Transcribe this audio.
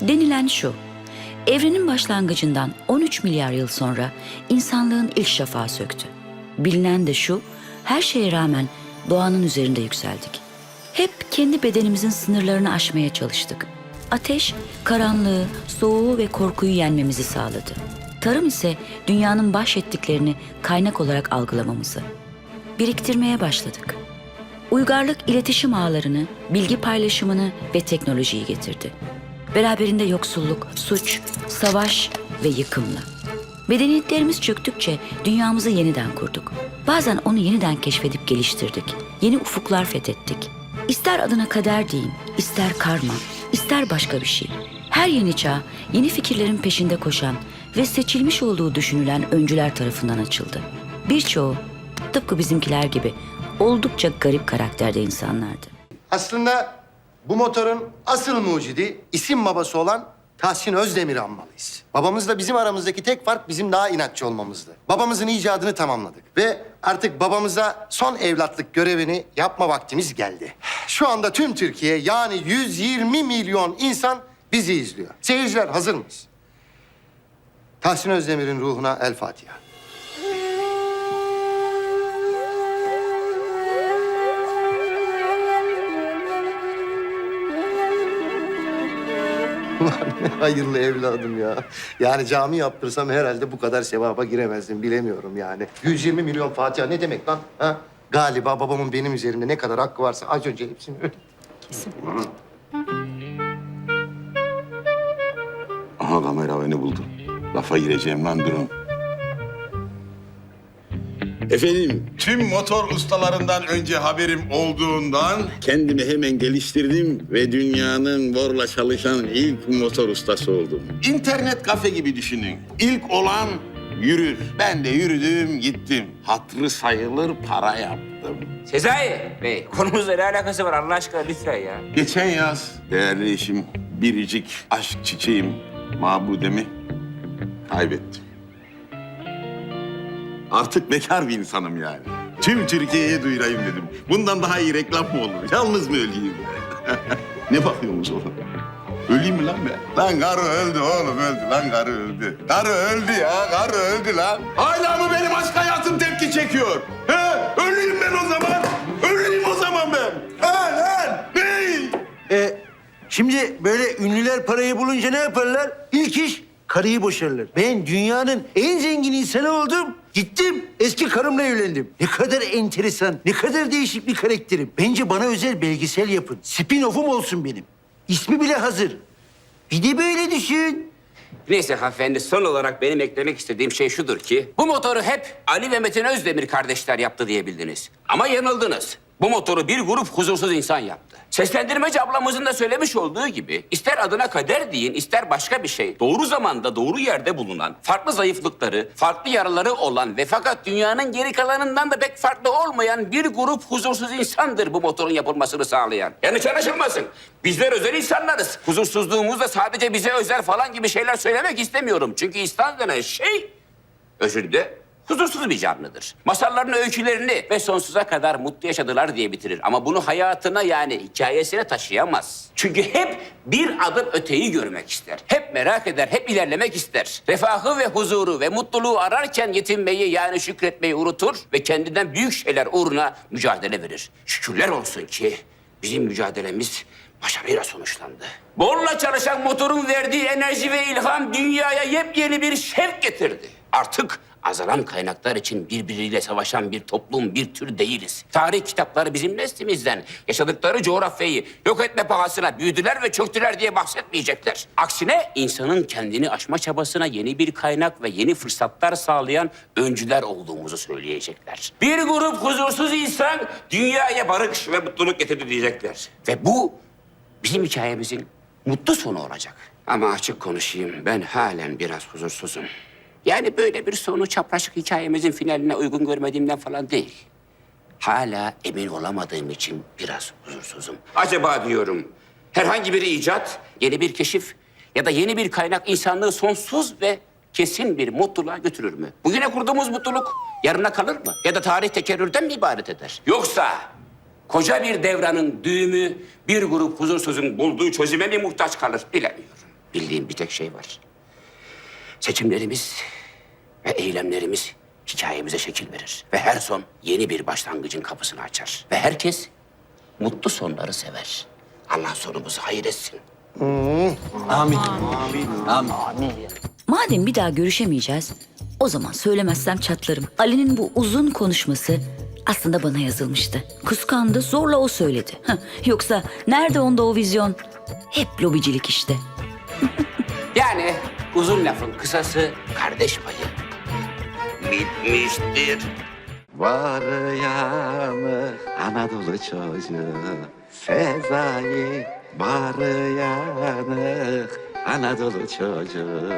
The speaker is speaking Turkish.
Denilen şu. Evrenin başlangıcından 13 milyar yıl sonra insanlığın ilk şafağı söktü. Bilinen de şu, her şeye rağmen doğanın üzerinde yükseldik. Hep kendi bedenimizin sınırlarını aşmaya çalıştık. Ateş, karanlığı, soğuğu ve korkuyu yenmemizi sağladı. Tarım ise dünyanın bahşettiklerini kaynak olarak algılamamızı. Biriktirmeye başladık. Uygarlık iletişim ağlarını, bilgi paylaşımını ve teknolojiyi getirdi. Beraberinde yoksulluk, suç, savaş ve yıkımla. Medeniyetlerimiz çöktükçe dünyamızı yeniden kurduk. Bazen onu yeniden keşfedip geliştirdik. Yeni ufuklar fethettik. İster adına kader deyin, ister karma, ister başka bir şey. Her yeni çağ, yeni fikirlerin peşinde koşan ve seçilmiş olduğu düşünülen öncüler tarafından açıldı. Birçoğu tıpkı bizimkiler gibi oldukça garip karakterde insanlardı. Aslında bu motorun asıl mucidi isim babası olan Tahsin Özdemir'i anmalıyız. Babamızla bizim aramızdaki tek fark bizim daha inatçı olmamızdı. Babamızın icadını tamamladık ve artık babamıza son evlatlık görevini yapma vaktimiz geldi. Şu anda tüm Türkiye yani 120 milyon insan bizi izliyor. Seyirciler hazır mıyız? Tahsin Özdemir'in ruhuna El Fatiha. Ulan ne hayırlı evladım ya. Yani cami yaptırsam herhalde bu kadar sevaba giremezdim bilemiyorum yani. 120 milyon Fatiha ne demek lan? Ha? Galiba babamın benim üzerimde ne kadar hakkı varsa az önce hepsini ödedim. Aha kamera beni buldu. Lafa gireceğim lan durun. Efendim, tüm motor ustalarından önce haberim olduğundan kendimi hemen geliştirdim ve dünyanın borla çalışan ilk motor ustası oldum. İnternet kafe gibi düşünün. İlk olan yürür. Ben de yürüdüm, gittim. Hatrı sayılır para yaptım. Sezai Bey, konumuzla ne alakası var Allah aşkına lütfen ya. Geçen yaz değerli eşim, biricik aşk çiçeğim Mabudem'i kaybettim. Artık bekar bir insanım yani. Tüm Türkiye'ye duyurayım dedim. Bundan daha iyi reklam mı olur? Yalnız mı öleyim? ne bakıyorsunuz oğlum? Öleyim mi lan ben? Lan karı öldü oğlum öldü. Lan karı öldü. Karı öldü ya. Karı öldü lan. Hala mı benim aşk hayatım tepki çekiyor? He? Öleyim ben o zaman. Öleyim o zaman ben. Ha lan. Ney? E, şimdi böyle ünlüler parayı bulunca ne yaparlar? İlk iş karıyı boşarlar. Ben dünyanın en zengin insanı oldum. Gittim eski karımla evlendim. Ne kadar enteresan, ne kadar değişik bir karakterim. Bence bana özel belgesel yapın. Spin-off'um olsun benim. İsmi bile hazır. Bir de böyle düşün. Neyse hanımefendi son olarak benim eklemek istediğim şey şudur ki... ...bu motoru hep Ali ve Metin Özdemir kardeşler yaptı diyebildiniz. Ama yanıldınız. Bu motoru bir grup huzursuz insan yaptı. Seslendirmeci ablamızın da söylemiş olduğu gibi... ...ister adına kader deyin, ister başka bir şey... ...doğru zamanda, doğru yerde bulunan... ...farklı zayıflıkları, farklı yaraları olan... ...ve fakat dünyanın geri kalanından da pek farklı olmayan... ...bir grup huzursuz insandır bu motorun yapılmasını sağlayan. Yanlış anlaşılmasın. Bizler özel insanlarız. Huzursuzluğumuz da sadece bize özel falan gibi şeyler söylemek istemiyorum. Çünkü İslam denen şey özünde huzursuz bir canlıdır. Masallarını, öykülerini ve sonsuza kadar mutlu yaşadılar diye bitirir. Ama bunu hayatına yani hikayesine taşıyamaz. Çünkü hep bir adım öteyi görmek ister. Hep merak eder, hep ilerlemek ister. Refahı ve huzuru ve mutluluğu ararken yetinmeyi yani şükretmeyi unutur ve kendinden büyük şeyler uğruna mücadele verir. Şükürler olsun ki bizim mücadelemiz başarıyla sonuçlandı. Borla çalışan motorun verdiği enerji ve ilham dünyaya yepyeni bir şevk getirdi. Artık azalan kaynaklar için birbiriyle savaşan bir toplum, bir tür değiliz. Tarih kitapları bizim neslimizden yaşadıkları coğrafyayı yok etme pahasına büyüdüler ve çöktüler diye bahsetmeyecekler. Aksine insanın kendini aşma çabasına yeni bir kaynak ve yeni fırsatlar sağlayan öncüler olduğumuzu söyleyecekler. Bir grup huzursuz insan dünyaya barış ve mutluluk getirdi diyecekler. Ve bu bizim hikayemizin mutlu sonu olacak. Ama açık konuşayım ben halen biraz huzursuzum. Yani böyle bir sonu çapraşık hikayemizin finaline uygun görmediğimden falan değil. Hala emin olamadığım için biraz huzursuzum. Acaba diyorum herhangi bir icat, yeni bir keşif ya da yeni bir kaynak insanlığı sonsuz ve kesin bir mutluluğa götürür mü? Bugüne kurduğumuz mutluluk yarına kalır mı? Ya da tarih tekerrürden mi ibaret eder? Yoksa koca bir devranın düğümü bir grup huzursuzun bulduğu çözüme mi muhtaç kalır bilemiyorum. bildiğim bir tek şey var. Seçimlerimiz ve eylemlerimiz hikayemize şekil verir. Ve her son yeni bir başlangıcın kapısını açar. Ve herkes mutlu sonları sever. Allah sonumuzu hayır etsin. Madem bir daha görüşemeyeceğiz, o zaman söylemezsem çatlarım. Ali'nin bu uzun konuşması aslında bana yazılmıştı. Kıskandı, zorla o söyledi. Heh, Yoksa nerede onda o vizyon? Hep lobicilik işte. Yani uzun lafın kısası kardeş payı. Bitmiştir. Var yanı Anadolu çocuğu Sezai Var yanı Anadolu çocuğu